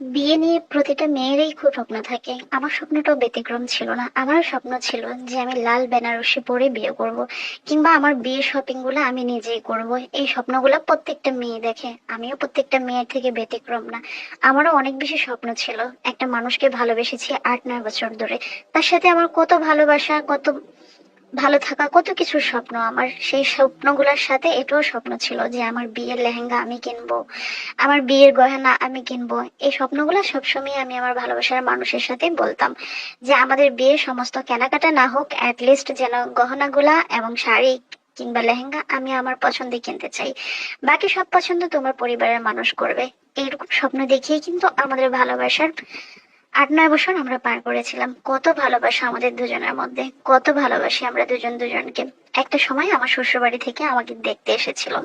বিয়ে নিয়ে প্রতিটা মেয়েরই খুব স্বপ্ন থাকে। আমার স্বপ্নটাও ব্যতিক্রম ছিল না। আমারও স্বপ্ন ছিল যে আমি লাল বেনারসি পরে বিয়ে করব, কিংবা আমার বিয়ের শপিংগুলো আমি নিজেই করব। এই স্বপ্নগুলো প্রত্যেকটা মেয়ে দেখে। আমিও প্রত্যেকটা মেয়ের থেকে ব্যতিক্রম না। আমারও অনেক বেশি স্বপ্ন ছিল। একটা মানুষকে ভালোবেসেছি আট নয় বছর ধরে। তার সাথে আমার কত ভালোবাসা, কত ভালো থাকা কত কিছুর স্বপ্ন। আমার সেই স্বপ্নগুলোর সাথে এটাও স্বপ্ন ছিল যে আমার বিয়ের লেহেঙ্গা আমি কিনবো, আমার বিয়ের গয়না আমি কিনবো। এই স্বপ্নগুলো সবসময় আমি আমার ভালোবাসার মানুষের সাথে বলতাম যে আমাদের বিয়ের সমস্ত কেনাকাটা না হোক লিস্ট যেন গহনাগুলা এবং শাড়ি কিংবা লেহেঙ্গা আমি আমার পছন্দে কিনতে চাই। বাকি সব পছন্দ তোমার পরিবারের মানুষ করবে। এইরকম স্বপ্ন দেখিয়ে কিন্তু আমাদের ভালোবাসার আট, নয় বছর আমরা পার করেছিলাম। কত ভালোবাসা আমাদের দুজনের মধ্যে, কত ভালোবাসি আমরা দুজন দুজনকে। একটা সময় আমার শ্বশুরবাড়ি থেকে আমাকে দেখতে এসেছিল।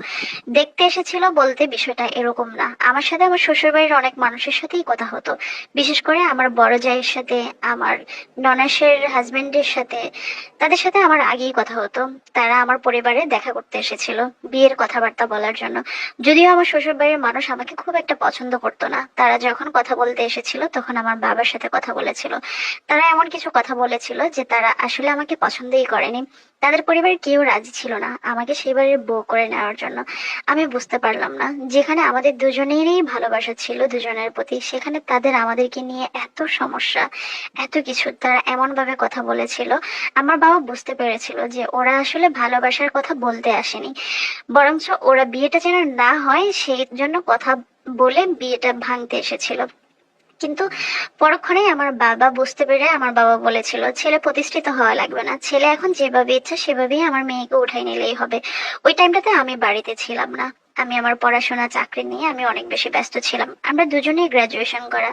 দেখতে এসেছিল বলতে বিষয়টা এরকম না। আমার সাথে আমার শ্বশুরবাড়ির অনেক মানুষের সাথেই কথা হতো। বিশেষ করে আমার বড় জায়ের সাথে, আমার ননাসের হাজবেন্ডের সাথে, তাদের সাথে আমার আগেই কথা হতো। তারা আমার পরিবারে দেখা করতে এসেছিল, বিয়ের কথাবার্তা বলার জন্য। যদিও আমার শ্বশুরবাড়ির মানুষ আমাকে খুব একটা পছন্দ করতো না। তারা যখন কথা বলতে এসেছিল, তখন আমার বাবার সাথে কথা বলেছিল। তারা এমন কিছু কথা বলেছিল যে তারা আসলে আমাকে পছন্দই করেনি। তাদের পরিবারের কেউ রাজি ছিল না। আমাকে সেবারের বউ করে নেওয়ার জন্য। আমি বুঝতে পারলাম না, যেখানে আমাদের দুজনেরই ভালোবাসা ছিল দুজনের প্রতি, সেখানে তাদের আমাদেরকে নিয়ে এত সমস্যা, এত কিছু তারা এমন ভাবে কথা বলেছিল। আমার বাবা বুঝতে পেরেছিল যে ওরা আসলে ভালোবাসার কথা বলতে আসেনি। বরঞ্চ ওরা বিয়েটা যেন না হয়, সেই জন্য কথা বলে বিয়েটা ভাঙতে এসেছিল। কিন্তু পরক্ষণে আমার বাবা বুঝতে পেরে আমার বাবা বলেছিল, ছেলে প্রতিষ্ঠিত হওয়া লাগবে না। ছেলে এখন যেভাবে ইচ্ছা সেভাবেই আমার মেয়েকে উঠাই নিলেই হবে। ওই টাইমটাতে আমি বাড়িতে ছিলাম না। আমি আমার পড়াশোনা, চাকরি নিয়ে আমি অনেক বেশি ব্যস্ত ছিলাম। আমরা দুজনেই গ্রাজুয়েশন করা।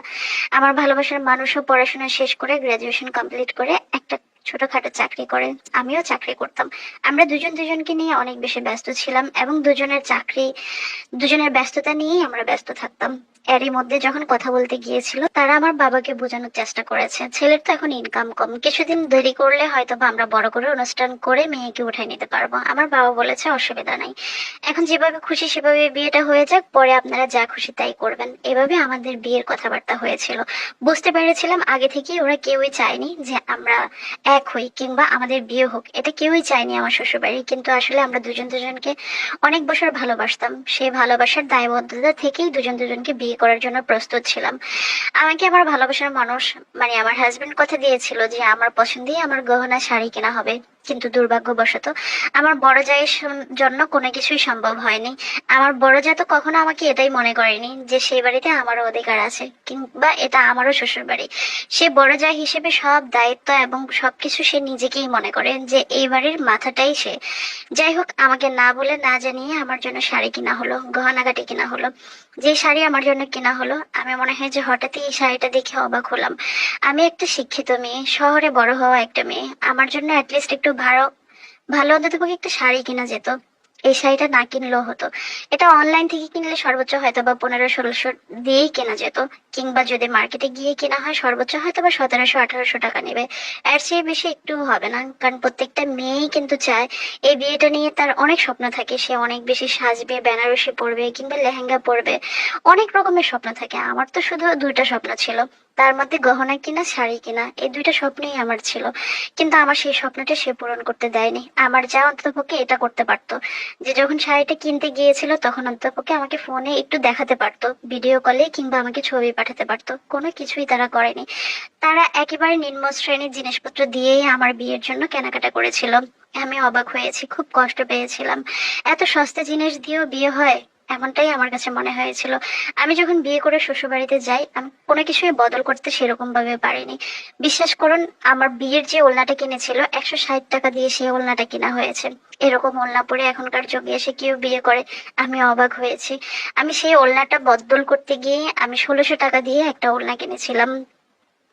আমার ভালোবাসার মানুষও পড়াশোনা শেষ করে গ্রাজুয়েশন কমপ্লিট করে একটা ছোটখাটো চাকরি করে আমিও চাকরি করতাম। আমরা দুজন দুজনকে নিয়ে অনেক বেশি ব্যস্ত ছিলাম এবং দুজনের চাকরি, দুজনের ব্যস্ততা নিয়েই আমরা ব্যস্ত থাকতাম। এরই মধ্যে যখন কথা বলতে গিয়েছিল, তারা আমার বাবাকে বোঝানোর চেষ্টা করেছে। ছেলের তো এখন ইনকাম কম। কিছুদিন দেরি করলে হয়তো বা আমরা বড় করে অনুষ্ঠান করে মেয়েকে উঠাই নিতে পারব। আমার বাবা বলেছে, অসুবিধা নাই। এখন যেভাবে খুশি সেভাবে বিয়েটা হয়ে যাক, পরে আপনারা যা খুশি তাই করবেন। এভাবে আমাদের বিয়ের কথাবার্তা হয়েছিল। বুঝতে পেরেছিলাম আগে থেকেই ওরা কেউই চায়নি যে আমরা এক হই কিংবা আমাদের বিয়ে হোক, এটা কেউই চায়নি আমার শ্বশুরবাড়ি। কিন্তু আসলে আমরা দুজন দুজনকে অনেক বছর ভালোবাসতাম। সেই ভালোবাসার দায়বদ্ধতা থেকেই দুজন দুজনকে বিয়ে করার জন্য প্রস্তুত ছিলাম। আমাকে আমার ভালোবাসার মানুষ মানে আমার হাজবেন্ড কথা দিয়েছিল যে, আমার পছন্দেই আমার গহনা শাড়ি কেনা হবে। কিন্তু দুর্ভাগ্যবশত আমার বড় জায়ের জন্য কোনো কিছুই সম্ভব হয়নি। আমার বড় যা তো কখনো আমাকে এটাই মনে করেনি যে সেই বাড়িতে আমারও অধিকার আছে কিংবা এটা আমারও শ্বশুর বাড়ি। সে বড় জায় হিসেবে সব দায়িত্ব এবং সবকিছু সে নিজেকেই মনে করে যে এই বাড়ির মাথাটাই সে। যাই হোক, আমাকে না বলে না জানিয়ে আমার জন্য শাড়ি কিনা হলো, গহনাগাটি কিনা হলো। যে শাড়ি আমার জন্য কেনা হলো, আমি মনে হয় যে হঠাৎই এই শাড়িটা দেখে অবাক হলাম। আমি একটা শিক্ষিত মেয়ে, শহরে বড় হওয়া একটা মেয়ে। আমার জন্য অ্যাটলিস্ট একটু ভালো ভালো অন্তত একটা শাড়ি কেনা যেত। এই শাড়িটা না কিনলেও হতো। এটা অনলাইন থেকে কিনলে সর্বোচ্চ হয়তো বা পনেরো, ষোলোশো দিয়েই কেনা যেত। কিংবা যদি মার্কেটে গিয়ে কেনা হয়, সর্বোচ্চ হয়তো বা সতেরোশো, আঠারোশো টাকা নেবে। এর চেয়ে বেশি একটু হবে না, কারণ প্রত্যেকটা মেয়েই কিন্তু চায়। এই বিয়েটা নিয়ে তার অনেক স্বপ্ন থাকে। সে অনেক বেশি সাজবে, বেনারসি পরবে কিংবা লেহেঙ্গা পরবে। অনেক রকমের স্বপ্ন থাকে। আমার তো শুধু দুইটা স্বপ্ন ছিল। তার মধ্যে গহনা কিনা, শাড়ি কিনা, এই দুইটা স্বপ্নই আমার ছিল। কিন্তু আমার সেই স্বপ্নটা সে পূরণ করতে দেয়নি। আমার যা অন্ততপক্ষে এটা করতে পারতো। যে যখন শাড়িটা কিনতে গিয়েছিল, তখন অন্ততপক্ষে আমাকে ফোনে একটু দেখাতে পারতো। ভিডিও কলে কিংবা আমাকে ছবি পাঠাতে পারতো। কোনো কিছুই তারা করেনি। তারা একেবারে নিম্ন শ্রেণির জিনিসপত্র দিয়েই আমার বিয়ের জন্য কেনাকাটা করেছিল। আমি অবাক হয়েছি, খুব কষ্ট পেয়েছিলাম। এত সস্তা জিনিস দিয়েও বিয়ে হয়? এমনটাই আমার কাছে মনে হয়েছিল। আমি যখন বিয়ে করে শ্বশুরবাড়িতে যাই, আমি কোনো কিছুই বদল করতে সেরকম ভাবে পারিনি। বিশ্বাস করুন, আমার বিয়ের যে ওলনাটা কিনেছিল, একশো ষাট টাকা দিয়ে সেই ওলনাটা কিনা হয়েছে। এরকম ওলনা পরে এখনকার যুগে এসে কেউ বিয়ে করে, আমি অবাক হয়েছি। আমি সেই ওলনাটা বদল করতে গিয়ে আমি ষোলোশো টাকা দিয়ে একটা ওলনা কিনেছিলাম।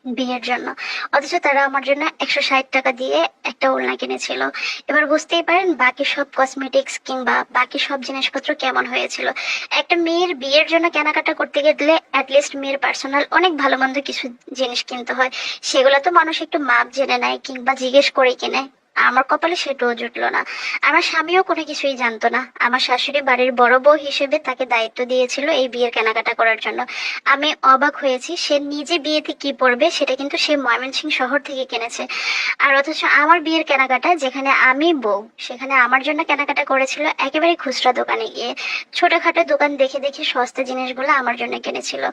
বিয়ের জন্য। অথচ তারা আমার জন্য একশো ষাট টাকা দিয়ে একটা ওলনা কিনেছিল। এবার বুঝতেই পারেন বাকি সব কসমেটিক্স কিংবা বাকি সব জিনিসপত্র কেমন হয়েছিল। একটা মেয়ের বিয়ের জন্য কেনাকাটা করতে গেলে অ্যাটলিস্ট মেয়ের পার্সোনাল অনেক ভালো মন্দ কিছু জিনিস কিনতে হয়। সেগুলো তো মানুষ একটু মাপ জেনে নেয় কিংবা জিজ্ঞেস করে কিনে। আমার কপালে সেটাও জুটলো না। আমার স্বামীও কোনো কিছুই জানতো না। আমার শাশুড়ি বাড়ির বড় বউ হিসেবে তাকে দায়িত্ব দিয়েছিল এই বিয়ের কেনাকাটা করার জন্য। আমি অবাক হয়েছি সে নিজে বিয়েতে কি পরবে সেটা কিন্তু সে ময়মনসিংহ শহর থেকে কিনেছে। আর অথচ আমার বিয়ের কেনাকাটা যেখানে আমি বউ, সেখানে আমার জন্য কেনাকাটা করেছিল একেবারে খুচরা দোকানে গিয়ে। ছোটখাটো দোকান দেখে দেখে সস্তা জিনিসগুলো আমার জন্য কিনেছিল।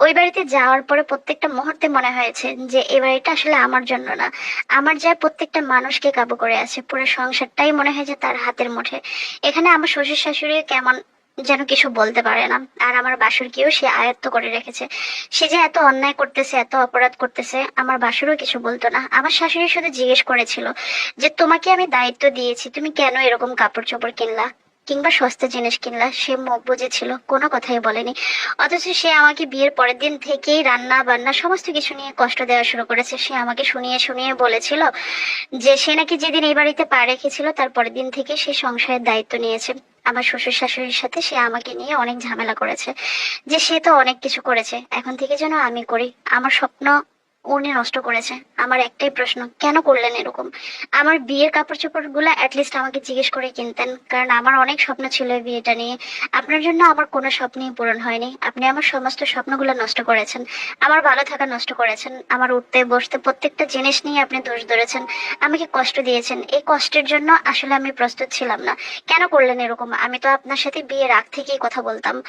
ওই বাড়িতে যাওয়ার পরে প্রত্যেকটা মুহূর্তে মনে হয়েছে যে এই বাড়িটা আসলে আমার জন্য না। আমার যা প্রত্যেকটা মানুষকে কাবু করে আছে। পুরো সংসারটাই মনে হয় যে তার হাতের মুঠে। এখানে আমার শ্বশুর শাশুড়ি কেমন যেন কিছু বলতে পারে না। আর আমার বাসুর বাসুরকেও সে আয়ত্ত করে রেখেছে। সে যে এত অন্যায় করতেছে, এত অপরাধ করতেছে, আমার বাসুরও কিছু বলতো না। আমার শাশুড়ি শুধু জিজ্ঞেস করেছিল যে, তোমাকে আমি দায়িত্ব দিয়েছি, তুমি কেন এরকম কাপড় চোপড় কিনলা? কিংবা সস্তা জিনিস কিনলা, সে মুখ বুঝেছিল, কোনো কথাই বলেনি। অথচ সে আমাকে বিয়ের পরের দিন থেকেই রান্না বান্না সমস্ত কিছু নিয়ে কষ্ট দেওয়া শুরু করেছে। সে আমাকে শুনিয়ে শুনিয়ে বলেছিল যে, সে নাকি যেদিন এই বাড়িতে পা রেখেছিল, তার পরের দিন থেকে সে সংসারের দায়িত্ব নিয়েছে। আমার শ্বশুর শাশুড়ির সাথে সে আমাকে নিয়ে অনেক ঝামেলা করেছে যে, সে তো অনেক কিছু করেছে। এখন থেকে যেন আমি করি। আমার স্বপ্ন উনি নষ্ট করেছে। আমার একটাই প্রশ্ন, কেন করলেন এরকম? আমার বিয়ের কাপড় চোপড়গুলো অ্যাটলিস্ট আমাকে জিজ্ঞেস করে কিনতেন, কারণ আমার অনেক স্বপ্ন ছিল বিয়েটা নিয়ে। আপনার জন্য আমার কোনো স্বপ্নই পূরণ হয়নি। আপনি আমার সমস্ত স্বপ্নগুলো নষ্ট করেছেন। আমার ভালো থাকা নষ্ট করেছেন। আমার উঠতে, বসতে প্রত্যেকটা জিনিস নিয়ে আপনি দোষ ধরেছেন। আমাকে কষ্ট দিয়েছেন। এই কষ্টের জন্য আসলে আমি প্রস্তুত ছিলাম না। কেন করলেন এরকম? আমি তো আপনার সাথে বিয়ের আগ থেকেই কথা বলতাম।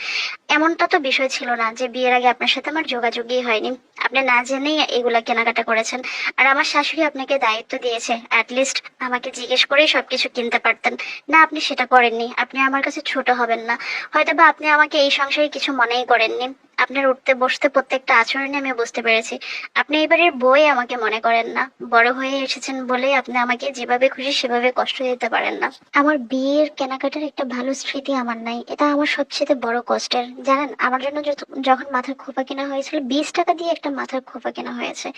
এমনটা তো বিষয় ছিল না যে বিয়ের আগে আপনার সাথে আমার যোগাযোগই হয়নি। আপনি না জেনেই এগুলা কেনাকাটা করেছেন। আর আমার শাশুড়ি আপনাকে দায়িত্ব দিয়েছে অ্যাটলিস্ট আমাকে জিজ্ঞেস করেই সবকিছু কিনতে পারতেন। না, আপনি সেটা করেননি। আপনি আমার কাছে ছোট হবেন না। হয়তো বা আপনি আমাকে এই সংসারে কিছু মনেই করেননি। আপনার উঠতে বসতে প্রত্যেকটা আচরণে আমি বুঝতে পেরেছি। আপনি এবারের বই আমাকে মনে করেন না। বড় হয়ে এসেছেন বলেই আপনি আমাকে যেভাবে খুশি সেভাবে কষ্ট দিতে পারেন না। আমার বিয়ের কেনাকাটার একটা ভালো স্মৃতি আমার নাই। এটা আমার সবচেয়ে বড় কষ্টের। জানেন, আমার জন্য যখন মাথার খোপা কেনা হয়েছিল, বিশ টাকা দিয়ে একটা মাথার খোপা কেনা হয়েছে।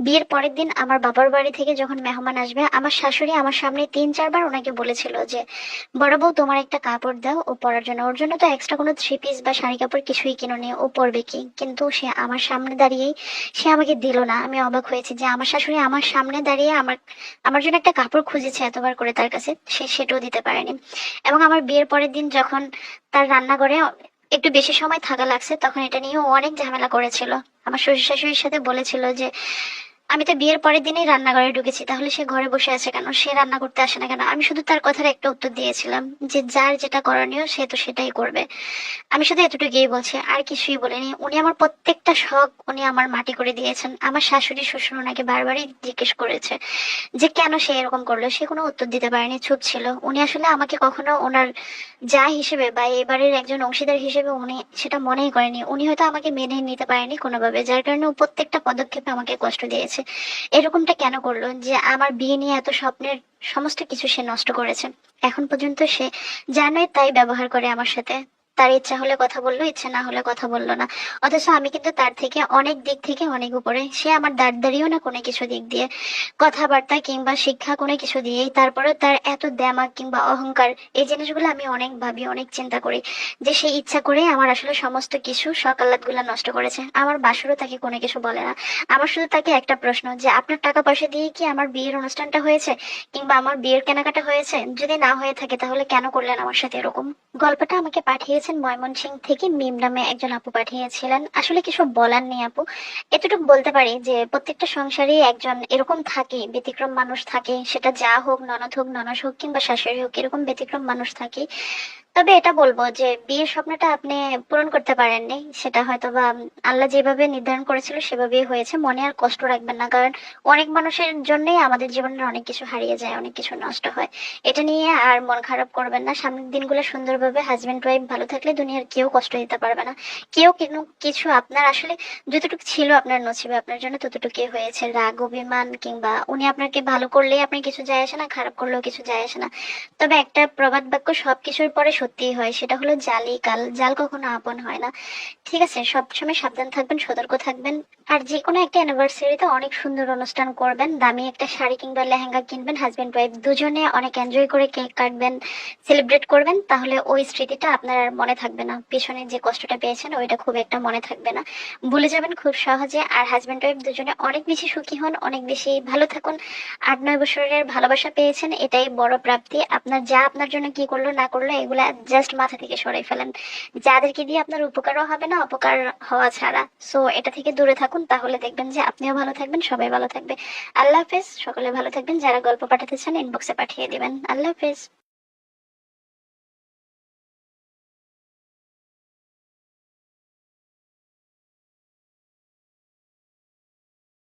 বিয়ের পরের দিন আমার বাবার বাড়ি থেকে যখন মেহমান আসবে, আমার শাশুড়ি আমার সামনে তিন, চারবার ওনাকে বলেছিল যে, বড় বউ, তোমার একটা কাপড় দাও, ও পরার জন্য। ওর জন্য তো এক্সট্রা কোনো থ্রি পিস বা শাড়ি কাপড় কিছুই কিনুনি। ও পরবে কি? কিন্তু সে আমার সামনে দাঁড়িয়েই সে আমাকে দিল না। আমি অবাক হয়েছি যে আমার শাশুড়ি আমার সামনে দাঁড়িয়ে আমার আমার জন্য একটা কাপড় খুঁজেছে এতবার করে তার কাছে। সে সেটাও দিতে পারেনি। এবং আমার বিয়ের পরের দিন যখন তার রান্নাঘরে একটু বেশি সময় থাকা লাগছে, তখন এটা নিয়েও অনেক ঝামেলা করেছিল। আমার শ্বশুর শাশুড়ির সাথে বলেছিল যে আমি তো বিয়ের পরের দিনই রান্নাঘরে ঢুকেছি, তাহলে সে ঘরে বসে আছে কেন? সে রান্না করতে আসে না কেন? আমি শুধু তার কথার একটা উত্তর দিয়েছিলাম যে যার যেটা করণীয় সে তো সেটাই করবে। আমি শুধু এতটুকুই বলছি, আর কিছুই বলিনি। উনি আমার প্রত্যেকটা শখ উনি আমার মাটি করে দিয়েছেন। আমার শাশুড়ি, শ্বশুর ওনাকে বারবারই জিজ্ঞেস করেছে যে কেন সে এরকম করল? সে কোনো উত্তর দিতে পারেনি, চুপ ছিল। উনি আসলে আমাকে কখনো ওনার যা হিসেবে বা এবারের একজন অংশীদার হিসেবে উনি সেটা মনেই করেনি। উনি হয়তো আমাকে মেনে নিতে পারেনি কোনোভাবে, যার কারণে প্রত্যেকটা পদক্ষেপে আমাকে কষ্ট দিয়েছে। এরকমটা কেন করল? যে আমার বিয়ে নিয়ে এত স্বপ্নের সমস্ত কিছু সে নষ্ট করেছে। এখন পর্যন্ত সে জানে তাই ব্যবহার করে আমার সাথে। তার ইচ্ছা হলে কথা বলল, ইচ্ছা না হলে কথা বলল না। অথচ আমি কিন্তু তার থেকে অনেক দিক থেকে অনেক উপরে। সে আমার দাঁড় দাঁড়িয়েও না কোনো কিছু দিক দিয়ে। কথাবার্তা কিংবা শিক্ষা কোনো কিছু দিয়েই তারপরে তার এত দেমাগ কিংবা অহংকার, এই জিনিসগুলো আমি অনেক ভাবি, অনেক চিন্তা করি যে সে ইচ্ছা করে আমার আসলে সমস্ত কিছু সকালাত নষ্ট করেছে। আমার বাসুরও তাকে কোনো কিছু বলে না। আমার শুধু তাকে একটা প্রশ্ন যে, আপনার টাকা পয়সা দিয়ে কি আমার বিয়ের অনুষ্ঠানটা হয়েছে? কিংবা আমার বিয়ের কেনাকাটা হয়েছে? যদি না হয়ে থাকে তাহলে কেন করলেন আমার সাথে এরকম? গল্পটা আমাকে পাঠিয়েছেন ময়মনসিং থেকে মিম নামে একজন আপু পাঠিয়েছিলেন। আসলে কিছু বলার নেই আপু? এতটুকু বলতে পারি যে, প্রত্যেকটা সংসারে একজন এরকম থাকে, ব্যতিক্রম মানুষ থাকে, সেটা যা হোক, ননদ হোক ননস হোক কিংবা শাশুড়ি হোক, এরকম ব্যতিক্রম মানুষ থাকে। তবে এটা বলব যে বিয়ের স্বপ্নটা আপনি পূরণ করতে পারেননি। সেটা হয়তো বা আল্লাহ যেভাবে নির্ধারণ করেছিল সেভাবেই হয়েছে। মনে আর কষ্ট রাখবেন না, কারণ অনেক মানুষের জন্যই আমাদের জীবনের অনেক কিছু হারিয়ে যায়, অনেক কিছু নষ্ট হয়। এটা নিয়ে আর মন খারাপ করবেন না। সামনের দিনগুলো সুন্দরভাবে হাজবেন্ড ওয়াইফ ভালো থাকলে দুনিয়ার কেউ কষ্ট দিতে পারবে না। কেউ কিন্তু কিছু আপনার আসলে যতটুকু ছিল আপনার নসিবে, আপনার জন্য ততটুকুই হয়েছে। রাগ, অভিমান কিংবা উনি আপনাকে ভালো করলেই আপনি কিছু যায় আসে না, খারাপ করলেও কিছু যায় আসে না। তবে একটা প্রবাদ বাক্য, সবকিছুর পরে সত্য হয়, সেটা হলো জালি, কাল, জাল কখনো আপন হয় না। ঠিক আছে, সবসময় সাবধান থাকবেন, সতর্ক থাকবেন। আর যে কোনো একটা অ্যানিভার্সারিতে অনেক সুন্দর অনুষ্ঠান করবেন। দামি একটা শাড়ি কিংবা লেহেঙ্গা কিনবেন হাজবেন্ড ওয়াইফ দুজনে অনেক এনজয় করে কেক কাটবেন সেলিব্রেট করবেন, তাহলে ওই স্মৃতিটা আপনার আর মনে থাকবে না। পিছনে যে কষ্টটা পেয়েছেন, ওইটা খুব একটা মনে থাকবে না। ভুলে যাবেন খুব সহজে। আর হাজবেন্ড ওয়াইফ দুজনে অনেক বেশি সুখী হন, অনেক বেশি ভালো থাকুন। আট, নয় বছরের ভালোবাসা পেয়েছেন, এটাই বড় প্রাপ্তি। আপনার যা আপনার জন্য কি করল, না করল, এগুলা জাস্ট মাথা থেকে সরাই ফেলেন। যাদেরকে দিয়ে আপনার উপকারও হবে না, অপকার হওয়া ছাড়া। সো এটা থেকে দূরে থাকুন, তাহলে দেখবেন যে আপনিও ভালো থাকবেন, সবাই ভালো থাকবে। আল্লাহ হাফেজ, সকলে ভালো থাকবেন। যারা গল্প পাঠাতে চান ইনবক্সে পাঠিয়ে দিবেন। আল্লাহ হাফেজ।